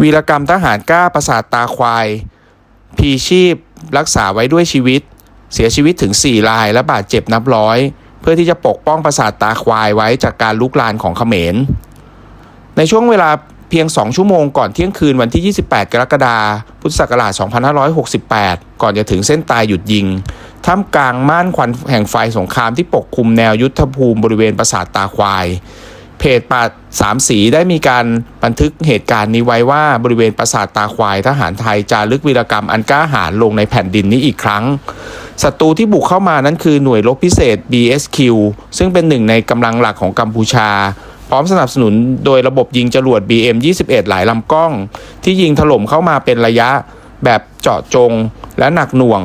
วีรกรรมทหารกล้าประสาทตาควาย พีชีพรักษาไว้ด้วยชีวิต เสียชีวิตถึง 4 รายและบาดเจ็บนับร้อย เพื่อที่จะปกป้องประสาทตาควายไว้จากการลุกลานของเขมร ในช่วงเวลาเพียง 2 ชั่วโมงก่อนเที่ยงคืนวันที่ 28 กรกฎาคม พุทธศักราช 2568 ก่อนจะถึงเส้นตายหยุดยิง ท่ามกลางม่านควันแห่งไฟสงครามที่ปกคลุมแนวยุทธภูมิบริเวณปราสาทตาควาย เพจปาดสามสีได้มีการบันทึกเหตุการณ์นี้ไว้ว่าบริเวณปราสาทตาควายทหารไทยจารึกวีรกรรมอันกล้าหาญลงในแผ่นดินนี้อีกครั้งศัตรูที่บุกเข้ามานั้นคือหน่วยรบพิเศษ BSQ ซึ่งเป็นหนึ่งในกำลังหลักของกัมพูชา พร้อมสนับสนุนโดยระบบยิงจรวด BM 21 หลายลำกล้อง ที่ยิงถล่มเข้ามาเป็นระยะ แบบเจาะจงและหนักหน่วง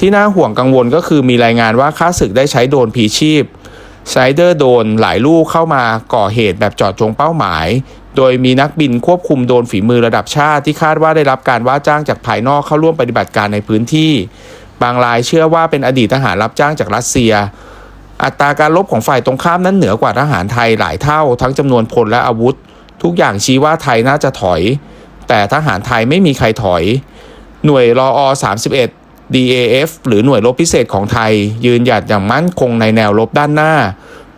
ที่น่าห่วงกังวลก็คือมีรายงานว่าข้าศึกได้ใช้โดรนผีชีพ ไซเดอร์โดนหลายลูกเข้ามาก่อเหตุแบบจาะจงเป้าหมาย โดยมีนักบินควบคุมโดนฝีมือระดับชาติที่คาดว่าได้รับการว่าจ้างจากภายนอกเข้าร่วมปฏิบัติการในพื้นที่ บางรายเชื่อว่าเป็นอดีตทหารรับจ้างจากรัสเซีย อัตราการลบของฝ่ายตรงข้ามนั้นเหนือกว่าทหารไทยหลายเท่า ทั้งจำนวนพลและอาวุธ ทุกอย่างชี้ว่าไทยน่าจะถอย แต่ทหารไทยไม่มีใครถอย หน่วยรออ31 DAF หรือหน่วยรบพิเศษของไทย ยืนหยัดอย่างมั่นคงในแนวรบด้านหน้า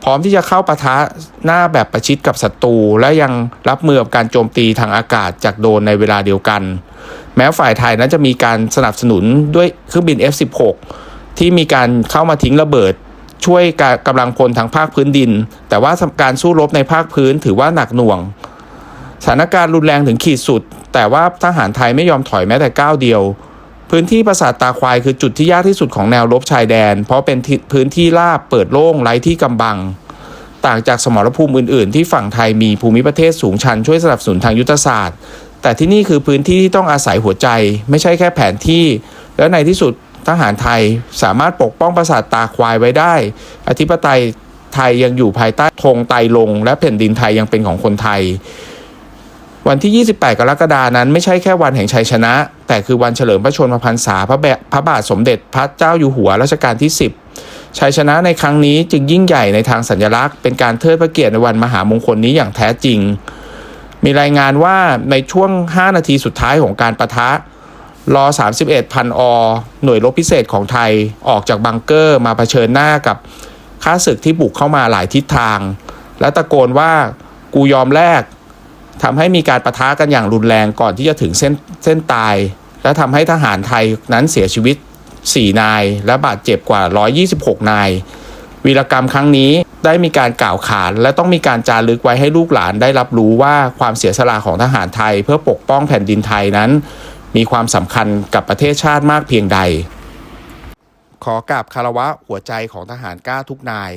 พร้อมที่จะเข้าปะทะหน้าแบบประชิดกับศัตรูและยังรับมือกับการโจมตีทางอากาศจากโดนในเวลาเดียวกัน แม้ฝ่ายไทยนั้นจะมีการสนับสนุนด้วยเครื่องบิน F16 ที่มีการเข้ามาทิ้งระเบิดช่วยกำลังพลทางภาคพื้นดิน แต่ว่าการสู้รบในภาคพื้นถือว่าหนักหน่วง สถานการณ์รุนแรงถึงขีดสุด แต่ว่าทหารไทยไม่ยอมถอยแม้แต่ก้าวเดียว พื้นที่ปราสาทตาควายคือจุดที่ยากที่สุดของแนวรบชายแดน เพราะเป็นพื้นที่ราบเปิดโล่งไร้ที่กำบัง ต่างจากสมรภูมิอื่น ๆ ที่ฝั่งไทยมีภูมิประเทศสูงชันช่วยสนับสนุนทางยุทธศาสตร์ แต่ที่นี่คือพื้นที่ที่ต้องอาศัยหัวใจ ไม่ใช่แค่แผนที่ และในที่สุดทหารไทยสามารถปกป้องปราสาทตาควายไว้ได้ อธิปไตยไทยยังอยู่ภายใต้ธงไตลง และแผ่นดินไทยยังเป็นของคนไทย วันที่ 28 กรกฎานั้นไม่ใช่แค่วันแห่งชัยชนะ แต่คือวันเฉลิมพระชนมพรรษาพระแบพระบาทสมเด็จพระเจ้าอยู่หัวรัชกาลที่ 10 ชัยชนะในครั้งนี้จึงยิ่งใหญ่ในทางสัญลักษณ์ เป็นการเทิดพระเกียรติในวันมหามงคลนี้อย่างแท้จริง มีรายงานว่าในช่วง 5 นาทีสุดท้ายของการประทะรอ31พันอหน่วยรบพิเศษของไทยออกจากบังเกอร์มาเผชิญหน้ากับข้าศึกที่บุกเข้ามาหลายทิศทาง และตะโกนว่ากูยอมแลก ทำให้มีการประทะกันอย่างรุนแรงก่อนที่จะถึงเส้นเส้นตาย และทำให้ทหารไทยนั้นเสียชีวิต 4 นาย และบาดเจ็บกว่า 126 นาย วีรกรรมครั้งนี้ได้มีการกล่าวขาน และต้องมีการจารึกไว้ให้ลูกหลานได้รับรู้ว่าความเสียสละของทหารไทย เพื่อปกป้องแผ่นดินไทยนั้น มีความสำคัญกับประเทศชาติมากเพียงใด ขอกราบคารวะหัวใจของทหารกล้าทุกนาย